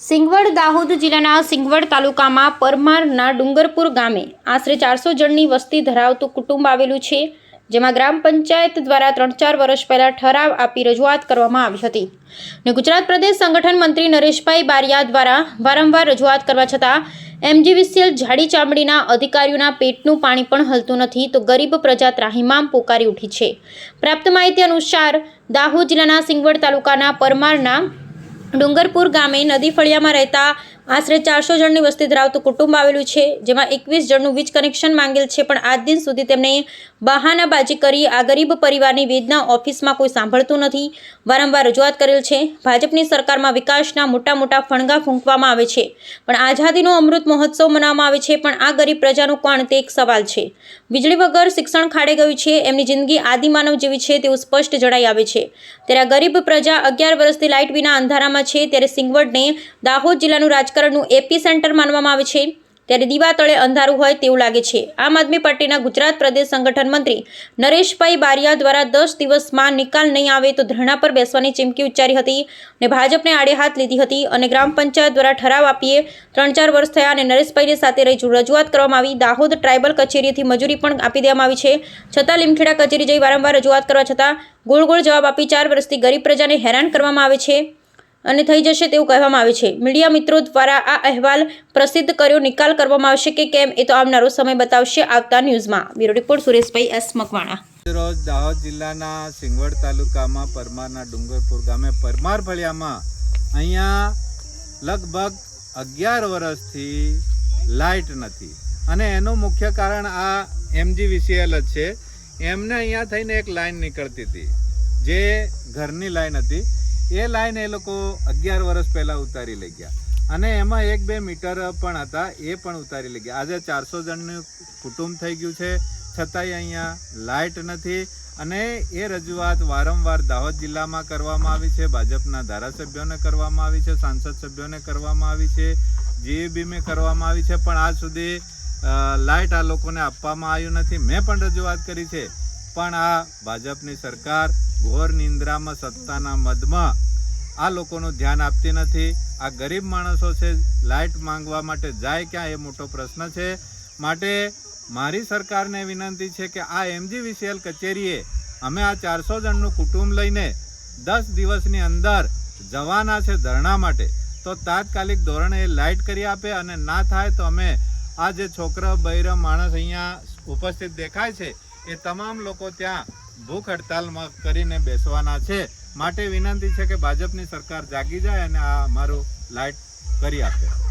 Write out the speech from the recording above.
સિંગવડ દાહોદ જિલ્લાના સિંગવડ તાલુકામાં પરમારના ડુંગરપુર ગામે આશરે ચારસો જણની વસ્તી ધરાવતું કુટુંબ આવેલું છે, જેમાં ગ્રામ પંચાયત દ્વારા ત્રણ ચાર વર્ષ પહેલા ઠરાવ આપી રજૂઆત કરવામાં આવી હતી. ને ગુજરાત પ્રદેશ સંગઠન મંત્રી નરેશભાઈ બારિયા દ્વારા વારંવાર રજૂઆત કરવા છતાં, એમજીવીસીએલ જાડી ચામડીના અધિકારીઓના પેટનું પાણી પણ હલતું નથી તો ગરીબ પ્રજા ત્રાહિમામ પોકારી ઉઠી છે. પ્રાપ્ત માહિતી અનુસાર, દાહોદ જિલ્લાના સિંગવડ તાલુકાના પરમારના ડુંગરપુર ગામે નદી ફળિયામાં રહેતા આશરે ચારસો જણની વસ્તી ધરાવતું કુટુંબ આવેલું છે, જેમાં એકવીસ જણનું વીજ કનેક્શન માંગેલ છે, પણ આજ દિન સુધી તેમને બહાનાબાજી કરી આ ગરીબ પરિવારની વેદના ઓફિસમાં કોઈ સાંભળતું નથી. વારંવાર રજૂઆત કરેલ છે, ભાજપની સરકારમાં વિકાસના મોટા મોટા ફણગા ફૂંકવામાં આવે છે, પણ આઝાદીનો અમૃત મહોત્સવ મનાવવામાં આવે છે, પણ આ ગરીબ પ્રજાનું કોણ તે એક સવાલ છે. વીજળી વગર શિક્ષણ ખાડે ગયું છે, એમની જિંદગી આદિમાનવ જેવી છે તેવું સ્પષ્ટ જણાઈ આવે છે. ત્યારે આ ગરીબ પ્રજા અગિયાર વર્ષથી લાઇટ વિના અંધારામાં છે, ત્યારે સિંગવડને દાહોદ જિલ્લાનું રાજકારણનું એપી સેન્ટર માનવામાં આવે છે. ત્યારે દીવા તળે અંધારું હોય તેવું લાગે છે. આમ આદમી પાર્ટીના ગુજરાત પ્રદેશ સંગઠન મંત્રી નરેશભાઈ બારિયા દ્વારા દસ દિવસમાં નિકાલ નહીં આવે તો ધરણા પર બેસવાની ચીમકી ઉચ્ચારી હતી અને ભાજપને આડે હાથ લીધી હતી અને ગ્રામ પંચાયત દ્વારા ઠરાવ આપીએ ત્રણ ચાર વર્ષ થયા અને નરેશભાઈની સાથે રહી રજૂઆત કરવામાં આવી. દાહોદ ટ્રાઇબલ કચેરીથી મજૂરી પણ આપી દેવામાં આવી છે. છતાં લીમખેડા કચેરી જઈ વારંવાર રજૂઆત કરવા છતાં ગોળ ગોળ જવાબ આપી ચાર વર્ષથી ગરીબ પ્રજાને હેરાન કરવામાં આવે છે. અને થઈ જશે તેવું કહેવામાં આવે છે. મીડિયા મિત્રો દ્વારા આ અહેવાલ પ્રસિદ્ધ કર્યો. નિકાલ કરવામાં આવશે કે કેમ એ તો આવનારો સમય બતાવશે આવતા ન્યૂઝમાં. Bureau report Sureshbhai S Makwana. રોજ દાહોદ જિલ્લાના સિંગવડ તાલુકામાં પરમારના ડુંગરપુર ગામે પરમાર ફળિયામાં અહીંયા લગભગ અગિયાર વર્ષથી લાઇટ નથી. અને એનું મુખ્ય કારણ આ એમજીવીસીએલ જ છે. એમને અહીંયા થઈને એક લાઇન નીકળતી હતી. જે ઘરની લાઇન હતી. એ લાઈન એ લોકો અગિયાર વર્ષ પહેલાં ઉતારી લઈ ગયા. અને એમાં એક બે મીટર પણ હતા, એ પણ ઉતારી લઈ ગયા. આજે ચારસો જણનું કુટુંબ થઈ ગયું છે. છતાંય અહીંયા લાઇટ નથી અને એ રજૂઆત વારંવાર દાહોદ જિલ્લામાં કરવામાં આવી છે, ભાજપના ધારાસભ્યોને કરવામાં આવી છે, સાંસદ સભ્યોને કરવામાં આવી છે જીએબીમે કરવામાં આવી છે. પણ આજ સુધી લાઇટ આ લોકોને આપવામાં આવ્યું નથી. મેં પણ રજૂઆત કરી છે. પણ આ ભાજપની સરકાર ઘોર નિંદ્રામાં સત્તાના મદમાં આ લોકોનું ધ્યાન આપતી નથી. આ ગરીબ માણસો છે, લાઇટ માંગવા માટે જાય ક્યાં એ મોટો પ્રશ્ન છે. માટે મારી સરકારને વિનંતી છે કે આ એમજીવીસીએલ કચેરીએ અમે આ ચારસો જણનું કુટુંબ લઈને દસ દિવસની અંદર જવાના છે ધરણા માટે. તો તાત્કાલિક ધોરણે એ લાઇટ કરી આપે અને ના થાય તો અમે આ જે છોકરા, બૈરા માણસ અહીંયા ઉપસ્થિત દેખાય છે, એ તમામ લોકો ત્યાં ભૂખ હડતાલમાં કરીને બેસવાના છે. માટે વિનંતી છે કે ભાજપની સરકાર જાગી જાય અને આ મારું લાઇટ કરી આપે.